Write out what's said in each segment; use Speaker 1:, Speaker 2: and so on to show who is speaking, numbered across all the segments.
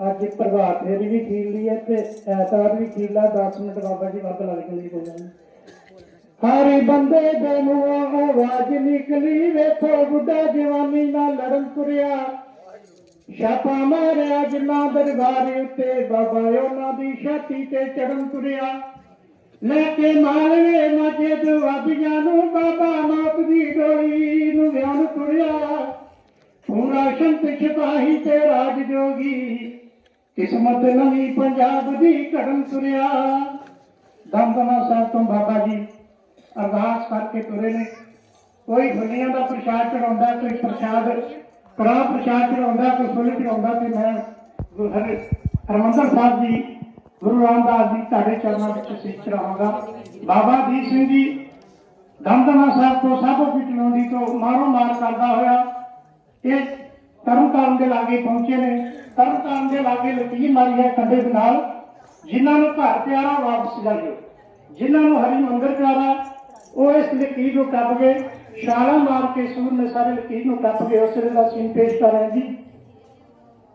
Speaker 1: ਅੱਜ ਪ੍ਰਭਾਤ ਫੇਰੀ ਵੀ ਖੀਲ ਲਈ ਹੈ ਤੇ ਐਤਵਾਰ ਵੀ ਖੀਲਾ 10 ਮਿੰਟ ਬਾਬਾ ਜੀ ਵੱਧ ਲੱਗ ਗਏ ਕੋਈ ਗੱਲ ਹਰ ਬੰਦੇ ਦੇ ਮੂੰਹੋਂ ਆਵਾਜ਼ ਨਿਕਲੀ, ਵੇਖੋ ਬੁੱਢਾ ਜਵਾਨੀ ਨਾਲ ਲੜਨ ਤੁਰਿਆ। ਛਾਪਾ ਮਾਰਿਆ ਜਿੰਨਾ ਦਰਬਾਰ ਉੱਤੇ, ਬਾਬਾ ਉਹਨਾਂ ਦੀ ਛਾਤੀ ਤੇ ਚੜਨ ਤੁਰਿਆ। ਲੈ ਕੇ ਮਾਲਵੇ ਮਾਝੇ ਤੋਂ ਵਾਦੀਆਂ ਨੂੰ, ਬਾਬਾ ਮੌਤ ਦੀ ਡੋਲੀ ਨੂੰ ਵਿਆਨ ਤੁਰਿਆ। ਪੂਰਾ ਸ਼ੰਤ ਸਿਪਾਹੀ ਤੇ ਰਾਜ ਜੋਗੀ ਕਿਸਮਤ ਨਹੀਂ ਪੰਜਾਬ ਦੀ ਘੜਨ ਸੁਰਿਆ ਦਮਦਮਾ ਸਾਹਿਬ ਤੋਂ ਬਾਬਾ ਜੀ, ਅਰਦਾਸ ਕਰਕੇ ਤੁਰੇ ਨੇ। ਕੋਈ ਦੁਨੀਆ ਦਾ ਪ੍ਰਸ਼ਾਦ ਚੜਾਉਂਦਾ ਕੋਈ ਪ੍ਰਸ਼ਾਦ ਕੜਾ ਪ੍ਰਸ਼ਾਦ ਚੜਾਉਂਦਾ ਕੋਈ ਫੁੱਲ ਚੜਾਉਂਦਾ ਤੇ ਮੈਂ ਗੁਰੂ ਹਰਮੰਦਰ ਸਾਹਿਬ ਜੀ, ਗੁਰੂ ਰਾਮਦਾਸ ਜੀ ਤੁਹਾਡੇ ਚਰਨਾਂ ਵਿੱਚ ਸਿੱਖ ਚੜਾਵਾਂਗਾ ਬਾਬਾ ਦੀਪ ਸਿੰਘ ਜੀ ਦਮਦਮਾ ਸਾਹਿਬ ਤੋਂ ਸਾਬੋ ਪਿਟਲੋਂਦੀ ਤੋਂ ਮਾਰੋ ਮਾਰ ਕਰਦਾ ਹੋਇਆ। ਇਹ ਤਰਨਤਾਰਨ ਦੇ ਲਾਗੇ ਪਹੁੰਚੇ ਨੇ। ਤਰਨਤਾਰਨ ਦੇ ਲਾਗੇ ਲਕੀਰ ਮਾਰੀ ਹੈ ਕੰਡੇ ਦੇ ਨਾਲ, ਜਿਨ੍ਹਾਂ ਨੂੰ ਘਰ ਪਿਆਰਾ ਵਾਪਸ ਜਾਈਓ ਜਿਨ੍ਹਾਂ ਨੂੰ ਹਰੀ ਮੰਦਰ ਪਿਆਰਾ, ਉਹ ਇਸ ਲਕੀਰ ਨੂੰ ਟੱਪ ਗਏ। ਛਾਲਾ ਮਾਰ ਕੇ ਸੂਰ ਨੇ ਸਾਰੇ ਲਕੀਰ ਨੂੰ ਟੱਪ ਗਏ। ਉਸ ਦਾ ਸੀਨ ਪੇਸ਼ ਕਰ ਰਹੇ ਜੀ।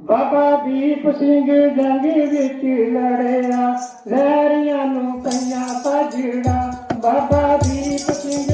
Speaker 1: ਬਾਬਾ ਦੀਪ ਸਿੰਘ ਜੰਗ ਵਿੱਚ ਲੜਿਆ ਲਹਿਰੀਆਂ ਨੂੰ ਪਈਆਂ ਪਜੜਾ ਬਾਬਾ ਦੀਪ ਸਿੰਘ